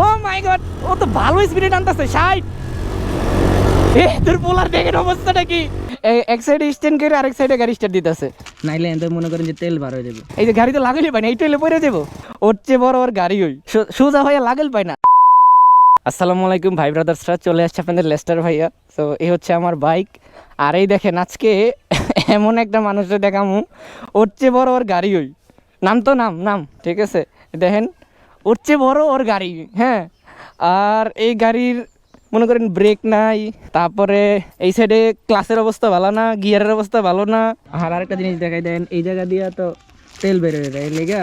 ও মাই god ও তো ভালো স্পিডে টানতেছে ষাট। এ তোর পোলার দেখেন অবস্থাটা কি। এক সাইডে স্ট্যান্ড করে আরেক সাইডে গাড়ি স্টার্ট দিতেছে। নাইলে এদের মনে করেন যে তেল বার হয়ে যাবে। এই যে গাড়ি তো লাগাইলে পাই না এই ট্রেলে পড়ে যাব। ওর চেয়ে বড় ওর গাড়ি ওই। সোজা ভাইয়া লাগাল পাই না। আসসালামু আলাইকুম ভাই ব্রাদার্সরা চলে আসছে আপনাদের লেস্টার ভাইয়া। তো এই হচ্ছে আমার বাইক। আর এই দেখেন আজকে এমন একটা মানুষের দেখামু। ওর চেয়ে বড় ওর গাড়ি ওই। নাম তো নাম নাম ঠিক আছে? দেখেন ওর চেয়ে বড় ওর গাড়ি হ্যাঁ। আর এই গাড়ির মনে করেন ব্রেক নাই তারপরে এই সাইডে ক্লাসের অবস্থা ভালো না গিয়ারের অবস্থা ভালো না। আর আরেকটা জিনিস দেখাই দেন এই জায়গা দিয়া তো তেল বের হয়ে যায় লেগা।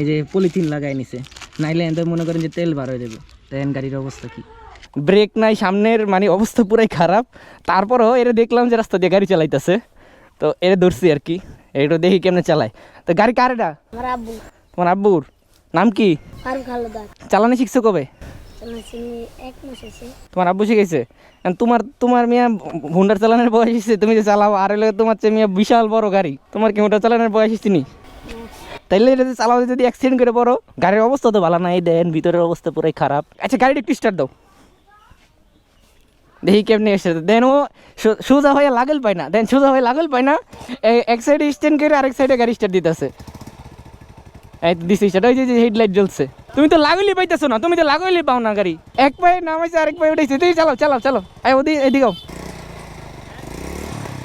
এই যে পলিথিন লাগাই নিছে নাইলে এদের মনে করেন যে তেল বার হয়ে যাবে। দেন গাড়ির অবস্থা কি? ব্রেক নাই সামনের মানে অবস্থা পুরাই খারাপ। তারপরও এরা দেখলাম যে রাস্তা দিয়ে গাড়ি চালাইতেছে। তো এরা ধরছি আর কি এটা দেখি কেমনে চালায়। তো গাড়ি কার এটা আমার আব্বু। তোমার আব্বুর? নাম কি? চালানো শিখছো কবে? আছে তোমার আব্বু শিখেছে তোমার তোমার মিয়া হুন্ডার চালানোর বয়স এসেছে তুমি যে চালাও আর হলে তোমার চেয়ে মিয়া বিশাল বড় গাড়ি। তোমার কি হুন্ডার চালানোর বয়স এসেছে নি? তাইলে এটা যদি চালাও যদি অ্যাক্সিডেন্ট করে পড়ো গাড়ির অবস্থা তো ভালো নাই দেন ভিতরের অবস্থা পুরাই খারাপ। আচ্ছা গাড়িটা একটু স্টার্ট দাও। দেখি কেমনি এসে দেন ও সোজা হয়ে লাগল পায় না। দেন সোজা হয়ে লাগল পায় না এক সাইডে স্ট্যান্ড করে আরেক সাইডে গাড়ি স্টার্ট দিতেছে। এই জ্বলছে। না পাও না এক তুই এদিকেও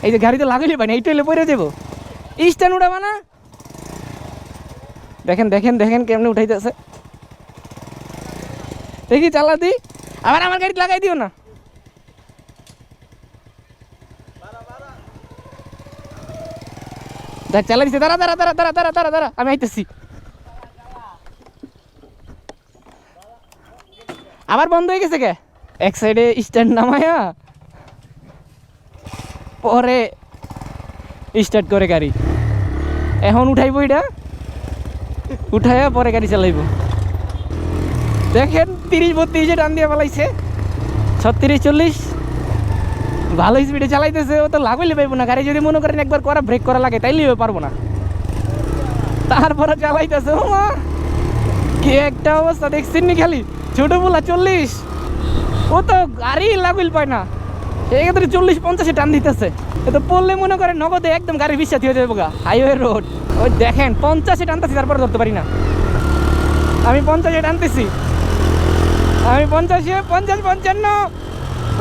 এই যে পাই না উঠাবা না। দেখেন দেখেন দেখেন কেমনে উঠাইতেছে। দেখি, চালা দি। আবার আমার গাড়ি লাগাই দিও না। দেখ, চালা দিছে। দাঁড়া দাঁড়া দাঁড়া দাঁড়া দাঁড়া দাঁড়া দাঁড়া। আমি আইতেছি। আবার বন্ধ হয়ে গেছে কে? এক সাইডে স্ট্যান্ড নামায়া, পরে স্টার্ট করে গাড়ি। এখন উঠাইবো এটা উঠাইয়া পরে গাড়ি চালাইব। দেখেন, তিরিশ বত্রিশে টান দিয়ে পালাইছে। ছত্রিশ, চল্লিশ, ভালো স্পিডে চালাইতেছে, ও তো লাগাইলে পাইবো না। গাড়ি যদি মনে করেন একবার করা ব্রেক করা লাগে তাইলে পারব না। তারপরে চালাইতেছে ও মা কি একটা অবস্থা, দেখছেন নি খালি? ছোট বলা চল্লিশ। ও তো গাড়ি লাগুল পায় না। এক্ষেত্রে চল্লিশ পঞ্চাশে টান দিতেছে। এ তো পড়লে মনে করে নগদে একদম গাড়ি বিশ্বাস হয়ে যাবে হাইওয়ে রোড ওই দেখেন, পঞ্চাশে টানতেছি, তারপরে ধরতে পারি না। আমি পঞ্চাশে টানতেছি। আমি পঞ্চাশে, পঞ্চাশ, পঞ্চান্ন।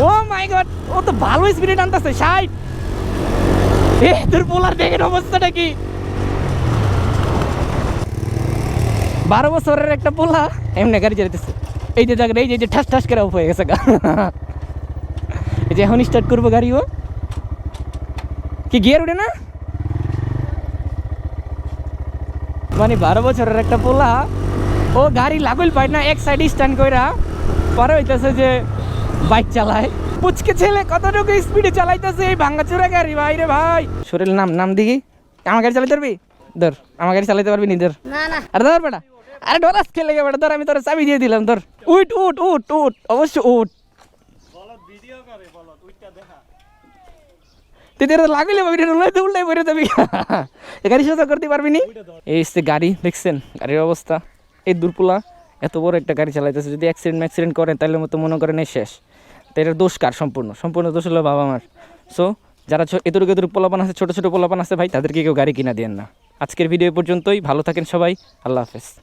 ও মাই গড, ও তো ভালো স্পিডে টানতেছে, ষাট। এ, তোর পোলার দেখেন অবস্থাটা কি? বারো বছরের একটা পোলা এমনি গাড়ি চালাইতেছে। এই যে জায়গাটা এই যে ঠাস ঠাস করে হয়ে গেছে এই যে এখন স্টার্ট করব গাড়ি ও। কি গিয়ার উঠে না? মানে বারো বছরের একটা পোলা ও গাড়ি লাগুল পায় না এক সাইড স্ট্যান্ড কইরা। পরে হইতেছে যে বাইক চালায়। পুচকে ছেলে কতটুকু স্পিডে চালাইতেছে এই ভাঙ্গাচোরা গাড়ি ভাই রে ভাই। শরীর নাম নাম দিঘি আমার গাড়ি চালাতে পারবি? ধর আমার গাড়ি চালাইতে পারবি নি ধর। না না। আরে ধর বেটা। আরে ডরাস খেলে গে বেটা ধর আমি তোর চাবি দিয়ে দিলাম, ধর। উঠ উঠ উঠ উঠ, অবশ্য উঠ। গাড়ির অবস্থা। এই এত বড় একটা গাড়ি যদি অ্যাক্সিডেন্ট তাহলে মতো মনে শেষ। দোষ কার? সম্পূর্ণ। সম্পূর্ণ দোষ হলো বাবা মার। সো যারা পোলাপান আছে, ছোটো ছোটো পোলাপান আছে, ভাই, তাদেরকে কেউ গাড়ি কিনা দেন না। আজকের ভিডিও পর্যন্তই। ভালো থাকেন সবাই। আল্লাহ হাফেজ।